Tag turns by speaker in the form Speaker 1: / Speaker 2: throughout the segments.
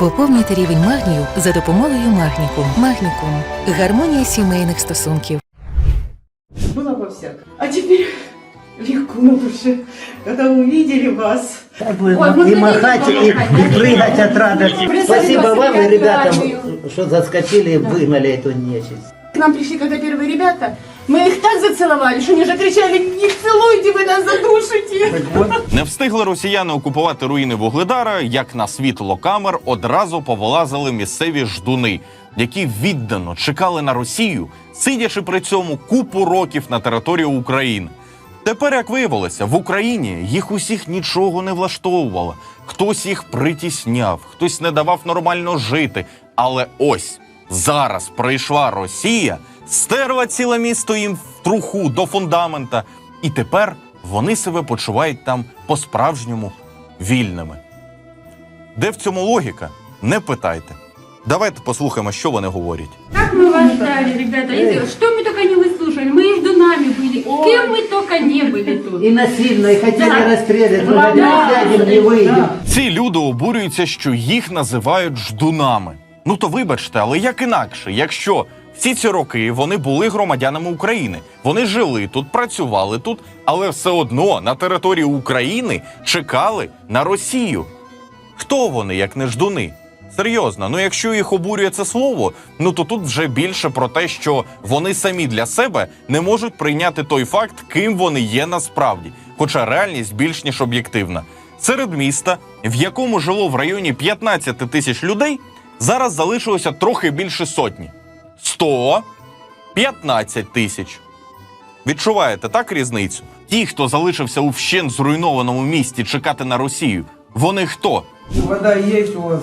Speaker 1: Поповнюйте рівень магнію за допомогою Магнікум. Магнікум гармонія сімейних стосунків.
Speaker 2: Было во всяком. А теперь легко на душе, когда увидели вас.
Speaker 3: и махать, и, и прыгать от радости. Спасибо вам и ребятам, что заскочили и выгнали эту нечисть.
Speaker 2: К нам пришли когда первые ребята, мы их так зацеловали, что они уже кричали, не целуйте, вы нас задушите.
Speaker 4: Не встигли росіяни окупувати руїни Вугледара, як на світло камер одразу повилазили місцеві ждуни, які віддано чекали на Росію, сидячи при цьому купу років на території України. Тепер, як виявилося, в Україні їх усіх нічого не влаштовувало. Хтось їх притісняв, хтось не давав нормально жити. Але ось зараз прийшла Росія, стерла ціле місто їм в труху до фундамента, і тепер вони себе почувають там по-справжньому вільними. Де в цьому логіка? Не питайте. Давайте послухаємо, що вони говорять.
Speaker 5: Как мы вас ждали, ребята, если- что мы только не выслушали, мы и ждунами были, кем мы только не были тут.
Speaker 3: И насильно, и хотели расстрелять, но не сядем, не выйдем.
Speaker 4: Ці люди обурюються, що їх називають ждунами. Ну то вибачте, але як інакше, якщо всі ці роки вони були громадянами України, вони жили тут, працювали тут, але все одно на території України чекали на Росію. Хто вони, як не ждуни? Серйозно, ну якщо їх обурює це слово, ну то тут вже більше про те, що вони самі для себе не можуть прийняти той факт, ким вони є насправді, хоча реальність більш ніж об'єктивна. Серед міста, в якому жило в районі 15 тисяч людей, зараз залишилося трохи більше сотні. 100, 15 тисяч. Відчуваєте так різницю? Ті, хто залишився у вщент зруйнованому місті чекати на Росію, вони хто?
Speaker 6: Вода есть у вас,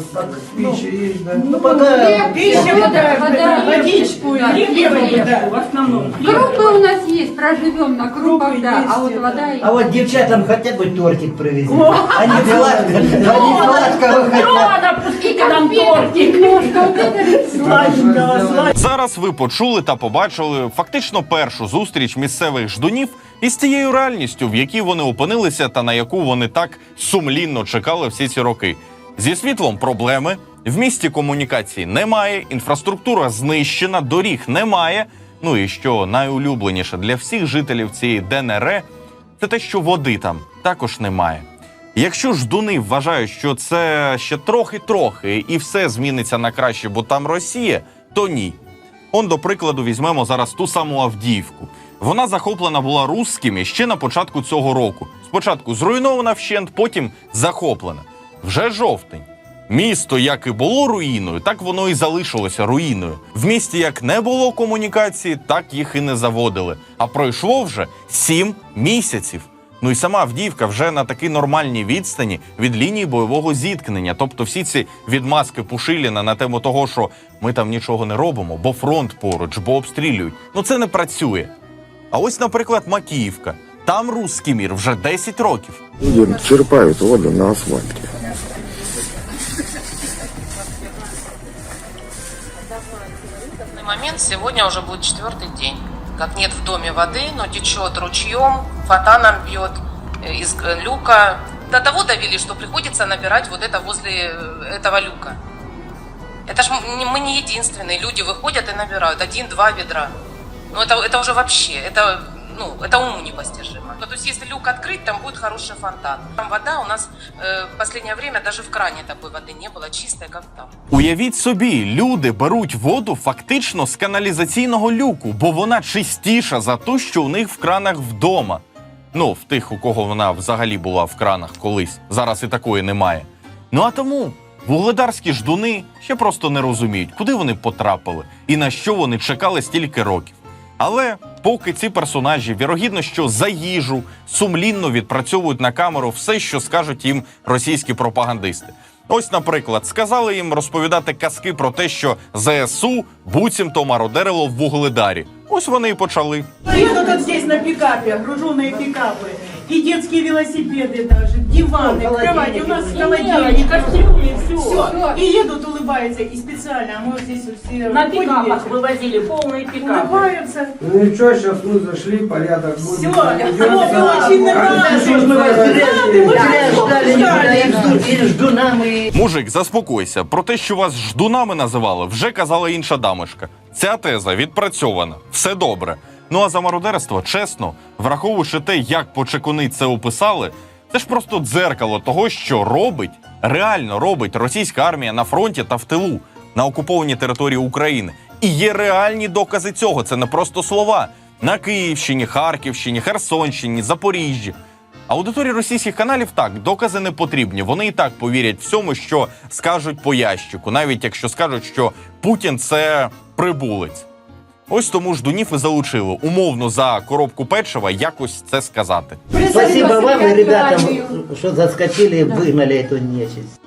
Speaker 6: пища есть, да?
Speaker 3: Ну, пока...
Speaker 2: Пища, вода,
Speaker 5: вода,
Speaker 2: водичку,
Speaker 5: да,
Speaker 2: и хлеб,
Speaker 5: хлеб,
Speaker 2: да, в основном.
Speaker 5: Крупы у нас есть, проживем на крупах,
Speaker 2: Крупы
Speaker 5: да,
Speaker 2: есть,
Speaker 5: а вот
Speaker 2: да.
Speaker 5: вода и...
Speaker 3: А вот девчатам хотя бы тортик привезли. Они сладко, они сладкого хотят.
Speaker 5: пустите нам тортик. Немножко вот это
Speaker 2: Сладенького, сладенького.
Speaker 4: Зараз ви почули та побачили фактично першу зустріч місцевих ждунів із тією реальністю, в якій вони опинилися, та на яку вони так сумлінно чекали всі ці роки. Зі світлом проблеми в місті комунікації немає, інфраструктура знищена, доріг немає. Ну і що найулюбленіше для всіх жителів цієї ДНР, це те, що води там також немає. Якщо ждуни вважають, що це ще трохи-трохи і все зміниться на краще, бо там Росія, то ні. Он, до прикладу, візьмемо зараз ту саму Авдіївку. Вона захоплена була русскими ще на початку цього року. Спочатку зруйнована вщент, потім захоплена. Вже жовтень. Місто як і було руїною, так воно і залишилося руїною. В місті як не було комунікації, так їх і не заводили. А пройшло вже сім місяців. Ну і сама Авдіївка вже на такій нормальній відстані від лінії бойового зіткнення. Тобто всі ці відмазки Пушиліна на тему того, що ми там нічого не робимо, бо фронт поруч, бо обстрілюють. Ну це не працює. А ось, наприклад, Макіївка. Там русський мір вже 10 років.
Speaker 7: Люди черпают воду на асфальте.
Speaker 8: данный момент сегодня уже будет четвертый день. Как нет в доме воды, но течет ручьем, фонтаном бьет э, из э, люка. До того довели, что приходится набирать вот это возле э, этого люка. Это ж мы не единственные. Люди выходят и набирают один-два ведра. Ну это, это уже вообще, это, ну, это уму непостижимо. Ну, То есть если люк открыть, там будет хороший фонтан. Там вода у нас э, в последнее время даже в кране такой воды не было, чистая, как там.
Speaker 4: Уявіть собі, люди беруть воду фактично з каналізаційного люку, бо вона чистіша за ту, що у них в кранах вдома. Ну, в тих, у кого вона взагалі була в кранах колись. Зараз і такої немає. Ну а тому вугледарські ждуни ще просто не розуміють, куди вони потрапили і на що вони чекали стільки років. Але поки ці персонажі, вірогідно, що за їжу сумлінно відпрацьовують на камеру все, що скажуть їм російські пропагандисти. Ось, наприклад, сказали їм розповідати казки про те, що ЗСУ буцімто мародерило в Вугледарі. Ось вони і почали.
Speaker 2: Їду тут здесь на гружу груженные пикапы. И детские велосипеды даже, диваны,
Speaker 3: Ну,
Speaker 2: кровати. У нас
Speaker 3: холодильники.
Speaker 2: холодильник,
Speaker 5: кастрюли, все.
Speaker 2: Все. И едут, улыбаются. И специально, а мы вот здесь вот все
Speaker 5: На
Speaker 2: ходим
Speaker 5: пикапах
Speaker 2: вечером.
Speaker 5: вывозили, полные пикапы.
Speaker 2: улыбаются.
Speaker 6: Ну ничего, сейчас мы зашли, порядок будет.
Speaker 2: Все,
Speaker 6: Идём.
Speaker 2: мы очень рады.
Speaker 3: Что ж мы вас зря,
Speaker 2: Рады, мы
Speaker 3: зря
Speaker 2: очень
Speaker 3: ждали, не
Speaker 2: ждали.
Speaker 3: и жду- и жду нам, и...
Speaker 4: Мужик, заспокойся. Про те, що вас ждунами називали, вже казала інша дамишка. Ця теза відпрацьована. Все добре. Ну а за мародерство, чесно, враховуючи те, як почекуни це описали, це ж просто дзеркало того, що робить, реально робить російська армія на фронті та в тилу на окупованій території України. І є реальні докази цього. Це не просто слова. На Київщині, Харківщині, Херсонщині, Запоріжжі. Аудиторії російських каналів так, докази не потрібні. Вони і так повірять всьому, що скажуть по ящику, навіть якщо скажуть, що Путін це прибулець. Ось тому ж Дунів і залучили умовно за коробку печива якось це сказати.
Speaker 3: Спасибо вам и ребятам, что заскочили и выгнали эту нечисть.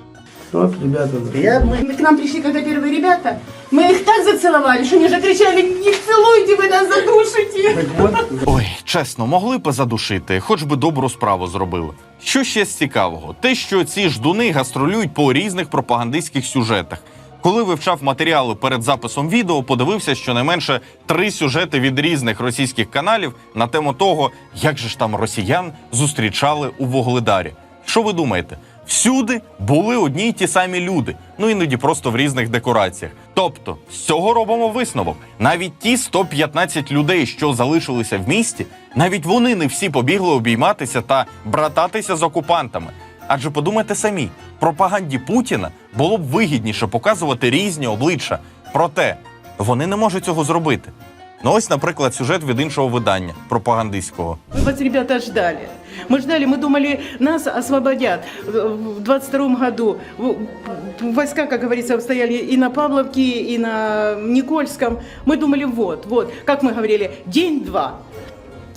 Speaker 6: Вот, ребята, да.
Speaker 3: Я, мы...
Speaker 2: К нам пришли когда первые ребята, мы их так зацеловали, что они уже кричали, не целуйте, вы нас задушите.
Speaker 6: Вот,
Speaker 4: Ой, чесно, могли б задушити, хоч би добру справу зробили. Що ще з цікавого? Те, що ці ждуни гастролюють по різних пропагандистських сюжетах. Коли вивчав матеріали перед записом відео, подивився щонайменше три сюжети від різних російських каналів на тему того, як же ж там росіян зустрічали у Вогледарі. Що ви думаєте? Всюди були одні й ті самі люди, ну іноді просто в різних декораціях. Тобто, з цього робимо висновок. Навіть ті 115 людей, що залишилися в місті, навіть вони не всі побігли обійматися та брататися з окупантами. Адже подумайте самі, пропаганді Путіна було б вигідніше показувати різні обличчя. Проте вони не можуть цього зробити. Ну ось, наприклад, сюжет від іншого видання пропагандистського.
Speaker 2: Мы вас, ребята, ждали. Мы ждали, мы думали, нас освободят. В 22 году в- войска, как говорится, стояли и на Павловке, и на Никольском. Мы думали, вот, вот, как мы говорили, день-два.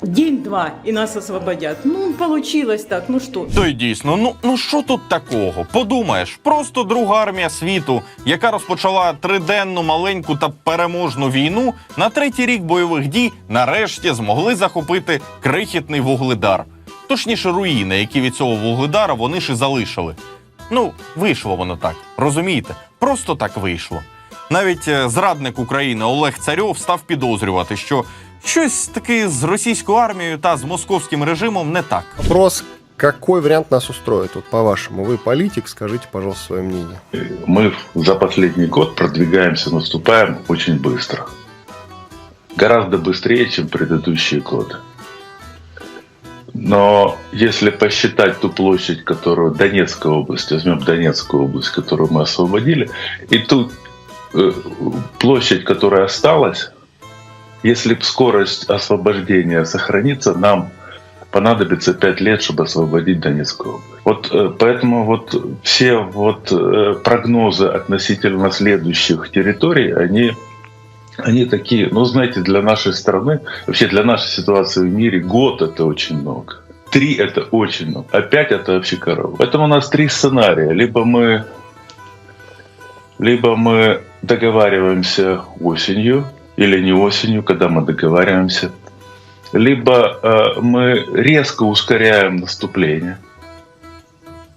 Speaker 2: День-два, и нас освободят. Ну, получилось так, ну что.
Speaker 4: То й дійсно, ну ну що тут такого? Подумаєш, просто друга армія світу, яка розпочала триденну маленьку та переможну війну, на третій рік бойових дій нарешті змогли захопити крихітний вугледар. Точніше, руїни, які від цього вугледара вони ж і залишили. Ну, вийшло воно так, розумієте? Просто так вийшло. Навіть е, зрадник України Олег Царьов став підозрювати, що щось таки з російською армією та з московським режимом не так.
Speaker 9: Вопрос, какой вариант нас устроит? Вот по-вашему, вы политик, скажите, пожалуйста, свое мнение.
Speaker 7: Мы за последний год продвигаемся, наступаем очень быстро. Гораздо быстрее, чем предыдущие годы. Но если посчитать ту площадь, которую Донецкая область, возьмем Донецкую область, которую мы освободили, и ту э, площадь, которая осталась, если скорость освобождения сохранится, нам понадобится 5 лет, чтобы освободить Донецкую область. Вот э, поэтому вот все вот э, прогнозы относительно следующих территорий, они они такие, ну, знаете, для нашей страны, вообще для нашей ситуации в мире, год это очень много. Три это очень много. А пять это вообще корова. Поэтому у нас три сценария. Либо мы, либо мы договариваемся осенью, или не осенью, когда мы договариваемся. Либо э, мы резко ускоряем наступление,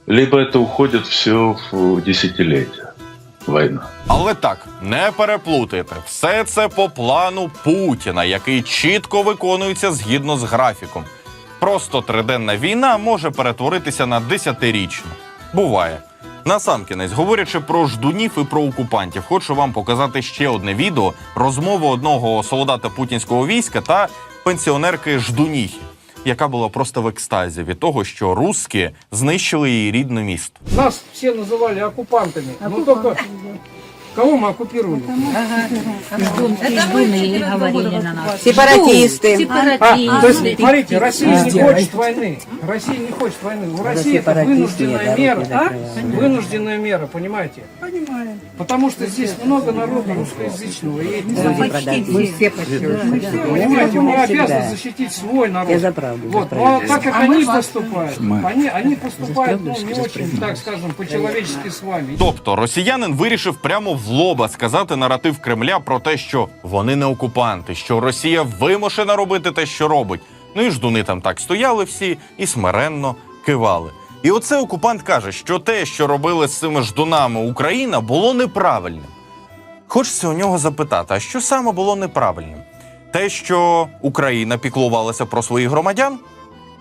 Speaker 7: либо это уходит все в десятилетия. Война.
Speaker 4: Але так, не переплутайте, все це по плану Путіна, який чітко виконується згідно з графіком. Просто триденна війна може перетворитися на десятирічну. Буває. Насамкінець, говорячи про ждунів і про окупантів, хочу вам показати ще одне відео розмову одного солдата путінського війська та пенсіонерки Ждуніхи, яка була просто в екстазі від того, що русські знищили її рідне місто.
Speaker 6: Нас всі называли окупантами. Ну только кого мы оккупировали?
Speaker 5: говорили на нас.
Speaker 10: Сепаратисты.
Speaker 6: А, то есть, смотрите, Россия не хочет войны. Россия не хочет войны. У России это вынужденная мера. Вынужденная мера, понимаете? Понимаем. Потому что здесь много народа русскоязычного. И
Speaker 10: Мы все почти.
Speaker 6: Понимаете, мы обязаны защитить свой народ.
Speaker 10: Я за правду.
Speaker 6: Вот, ну а так как они поступают, они, они поступают, ну, не очень, так скажем, по-человечески с вами.
Speaker 4: Тобто росіянин вирішив прямо в лоба сказати наратив Кремля про те, що вони не окупанти, що Росія вимушена робити те, що робить. Ну і ждуни там так стояли всі і смиренно кивали. І оце окупант каже, що те, що робили з цими ждунами Україна, було неправильним. Хочеться у нього запитати, а що саме було неправильним? Те, що Україна піклувалася про своїх громадян,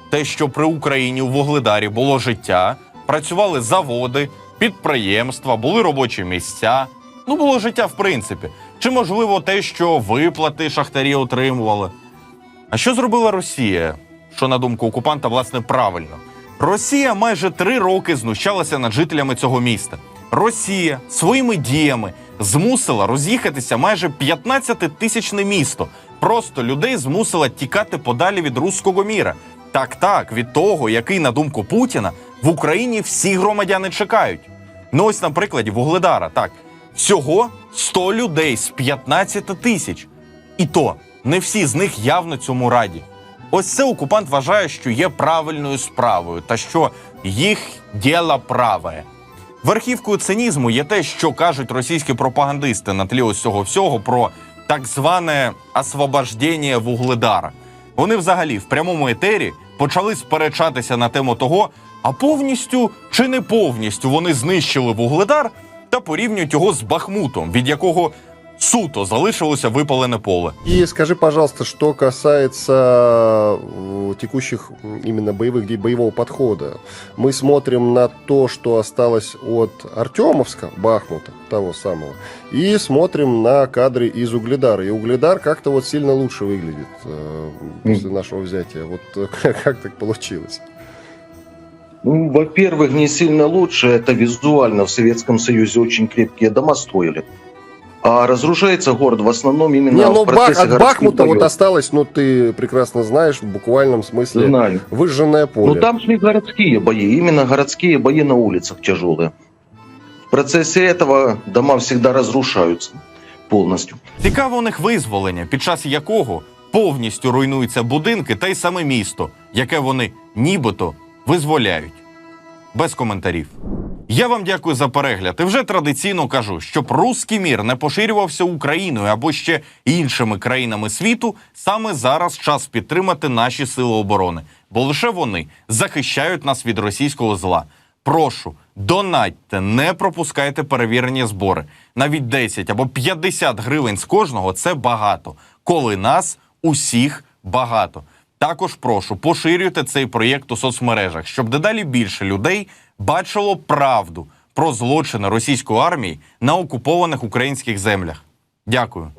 Speaker 4: те, що при Україні у Вугледарі було життя, працювали заводи, підприємства, були робочі місця. Ну, було життя в принципі. Чи можливо те, що виплати шахтарі отримували? А що зробила Росія? Що, на думку окупанта, власне, правильно? Росія майже три роки знущалася над жителями цього міста. Росія своїми діями змусила роз'їхатися майже 15-тисячне місто. Просто людей змусила тікати подалі від руського міра. Так, так, від того, який, на думку Путіна, в Україні всі громадяни чекають. Ну ось на прикладі Вугледара, так. Всього 100 людей з 15 тисяч. І то не всі з них явно цьому раді. Ось це окупант вважає, що є правильною справою, та що їх діло праве. Верхівкою цинізму є те, що кажуть російські пропагандисти на тлі ось цього всього про так зване освобождення Вугледара. Вони взагалі в прямому етері почали сперечатися на тему того, а повністю чи не повністю вони знищили Вугледар та порівнюють його з Бахмутом, від якого суто залишилося випалене поле.
Speaker 9: И скажи, пожалуйста, что касается э, текущих м, именно боевых, де- боевого подхода. Мы смотрим на то, что осталось от Артемовска, Бахмута, того самого, и смотрим на кадры из Угледара. И Угледар как-то вот сильно лучше выглядит э, после нашего взятия. Вот э, как так получилось?
Speaker 11: Ну, во-первых, не сильно лучше. Это визуально в Советском Союзе очень крепкие дома строили. А разрушается город в основном именно
Speaker 9: Не, ну
Speaker 11: в процессе
Speaker 9: Бах- от
Speaker 11: городских
Speaker 9: Бахмута вот
Speaker 11: боев.
Speaker 9: осталось, ну ты прекрасно знаешь, в буквальном смысле
Speaker 11: Знаю.
Speaker 9: выжженное поле.
Speaker 11: Ну там шли городские бои, именно городские бои на улицах тяжелые. В процессе этого дома всегда разрушаются полностью.
Speaker 4: Цікаво у них визволення, під час якого повністю руйнуються будинки та й саме місто, яке вони нібито визволяють. Без коментарів. Я вам дякую за перегляд. І вже традиційно кажу, щоб руський мір не поширювався Україною або ще іншими країнами світу. Саме зараз час підтримати наші сили оборони, бо лише вони захищають нас від російського зла. Прошу, донатьте, не пропускайте перевірені збори. Навіть 10 або 50 гривень з кожного це багато, коли нас усіх багато. Також прошу поширюйте цей проєкт у соцмережах, щоб дедалі більше людей бачило правду про злочини російської армії на окупованих українських землях. Дякую.